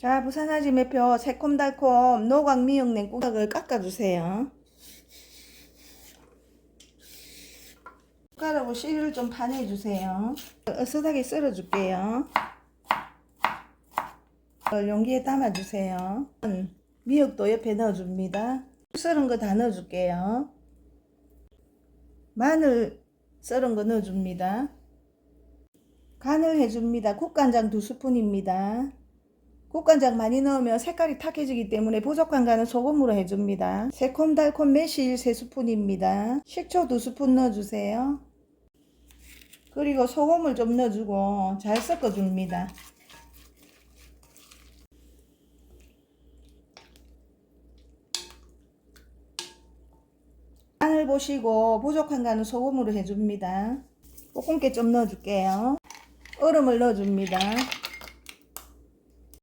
자, 부산아지 매표 새콤달콤 노각 미역 냉국을 깎아주세요. 숟가락으로 씨를 좀 파내주세요. 으쓱하게 썰어줄게요. 어, 용기에 담아주세요. 음, 미역도 옆에 넣어줍니다. 썰은 거 다 넣어줄게요. 마늘 썰은 거 넣어줍니다. 간을 해줍니다. 국간장 두 스푼입니다. 국간장 많이 넣으면 색깔이 탁해지기 때문에 부족한 간은 소금으로 해줍니다. 새콤달콤 매실 3스푼입니다. 식초 2스푼 넣어주세요. 그리고 소금을 좀 넣어주고 잘 섞어줍니다. 간을 보시고 부족한 간은 소금으로 해줍니다. 볶음깨 좀 넣어줄게요. 얼음을 넣어줍니다.